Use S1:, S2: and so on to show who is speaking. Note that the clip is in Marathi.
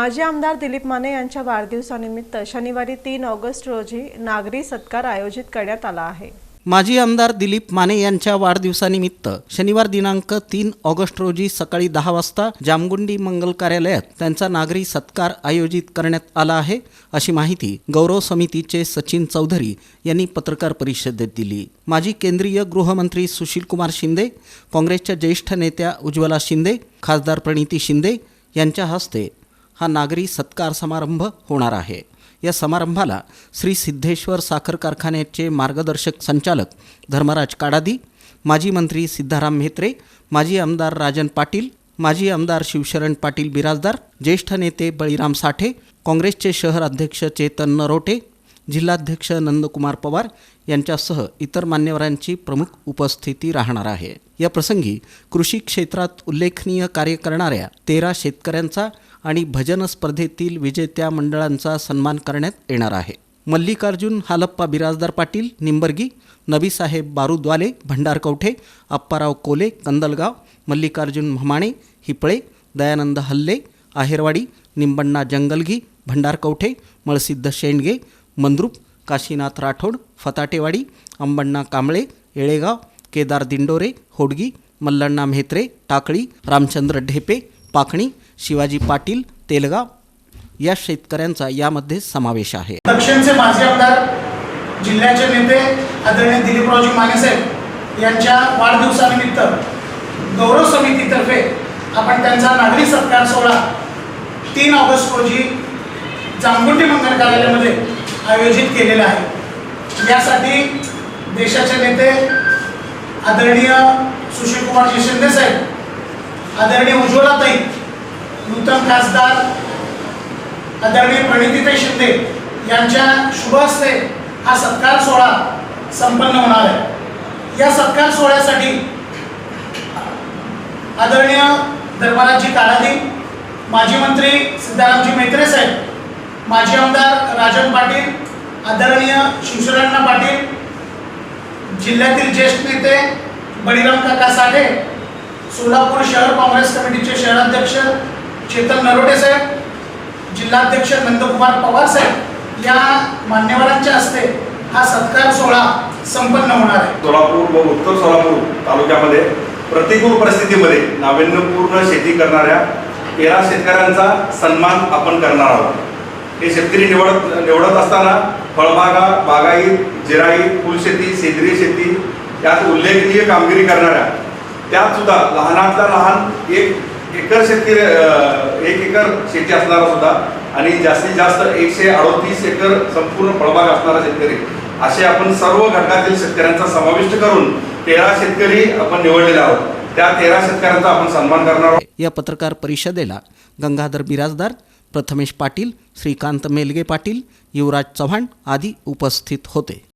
S1: माजी आमदार दिलीप माने यांच्या वाढदिवसानिमित्त शनिवारी तीन ऑगस्ट रोजी नागरी सत्कार आयोजित करण्यात आला आहे.
S2: माजी आमदार दिलीप माने यांच्या वाढदिवसानिमित्त शनिवार दिनांक तीन ऑगस्ट रोजी सकाळी दहा वाजता जामगुंडी मंगल कार्यालयात त्यांचा नागरी सत्कार आयोजित करण्यात आला आहे अशी माहिती गौरव समितीचे सचिन चौधरी यांनी पत्रकार परिषदेत दिली. माजी केंद्रीय गृहमंत्री सुशीलकुमार शिंदे काँग्रेसच्या ज्येष्ठ नेत्या उज्ज्वला शिंदे खासदार प्रणिती शिंदे यांच्या हस्ते हा नागरी सत्कार समारंभ होणार आहे. या समारंभाला श्री सिद्धेश्वर साखर कारखान्याचे मार्गदर्शक संचालक धर्मराज काडादी माजी मंत्री सिद्धाराम म्हेत्रे माजी आमदार राजन पाटील माजी आमदार शिवशरण पाटील बिराजदार ज्येष्ठ नेते बळीराम साठे काँग्रेसचे शहर अध्यक्ष चेतन नरोटे जिल्हाध्यक्ष नंदकुमार पवार यांच्यासह इतर मान्यवरांची प्रमुख उपस्थिती राहणार आहे. या प्रसंगी कृषी क्षेत्रात उल्लेखनीय कार्य करणाऱ्या तेरा शेतकऱ्यांचा आणि भजन स्पर्धेतील विजेत्या मंडळांचा सन्मान करण्यात येणार आहे. मल्लिकार्जुन हालप्पा बिराजदार पाटील निंबर्गी नबीसाहेब बारुदवाले भंडारकवठे अप्पाराव कोले कंदलगाव मल्लिकार्जुन म्हमाणे हिपळे दयानंद हल्ले आहेरवाडी निंबण्णा जंगलगी भंडारकवठे मळसिद्ध शेंडगे मंद्रुप काशीनाथ राठोड फताटेवाडी अंबण्णा कांबळे येळेगाव केदार दिंडोरे होडगी मल्लण्णा म्हेत्रे टाकळी रामचंद्र ढेपे पाखणी शिवाजी पाटील तेलगाव या शेतकऱ्यांचा यामध्ये समावेश आहे.
S3: दक्षिणचे माजी आमदार जिल्ह्याचे नेते आदरणीय दिलीपरावजी मानेसाहेब यांच्या वाढदिवसानिमित्त गौरव समितीतर्फे आपण त्यांचा नागरी सत्कार सोहळा तीन ऑगस्ट रोजी जांभुंडी मंगल कार्यालयामध्ये आयोजित केलेला आहे. यासाठी देशाचे नेते आदरणीय सुशीलकुमारजी शिंदे साहेब आदरणीय उज्ज्वलाताई नूतन खासदार आदरणीय प्रणितीताई शिंदे यांच्या शुभ हस्ते हा सत्कार सोहळा संपन्न होणार आहे. या सत्कार सोहळ्यासाठी आदरणीय दरबाराची काळादी माजी मंत्री सिद्धारामजी मेत्रे साहेब माजी आमदार राजन पाटील आदरणीय शिवशरणा पाटील जिल्ह्यातील ज्येष्ठ नेते बळीराम काका साठे सोलापूर शहर काँग्रेस कमिटीचे शहराध्यक्ष चेतन नरोटे साहेब जिल्हाध्यक्ष नंदकुमार पवार साहेब या मान्यवरांच्या हस्ते हा सत्कार सोहळा संपन्न होणार आहे.
S4: सोलापूर व उत्तर सोलापूर तालुक्यामध्ये प्रतिकूल परिस्थितीमध्ये नाविन्यपूर्ण शेती करणाऱ्या तेरा शेतकऱ्यांचा सन्मान आपण करणार आहोत. हे शेतकरी निवडत निवडत असताना फळबागा बागाई जिराई फुलशेती सेंद्रिय शेती यात उल्लेखनीय कामगिरी करणाऱ्या त्यात सुद्धा लहानातला लहान एक एकर शेतकरी एक एकर शेती असणारा सुद्धा आणि जास्तीत जास्त एकशे अडोतीस एकर संपूर्ण फळबाग असणारा शेतकरी. असे आपण सर्व घटकातील शेतकऱ्यांचा समाविष्ट करून तेरा शेतकरी आपण निवडलेले आहोत. त्या तेरा शेतकऱ्यांचा आपण सन्मान करणार आहोत.
S2: या पत्रकार परिषदेला गंगाधर बिराजदार प्रथमेश पाटील श्रीकांत मेलगे पाटील युवराज चव्हाण आदी उपस्थित होते.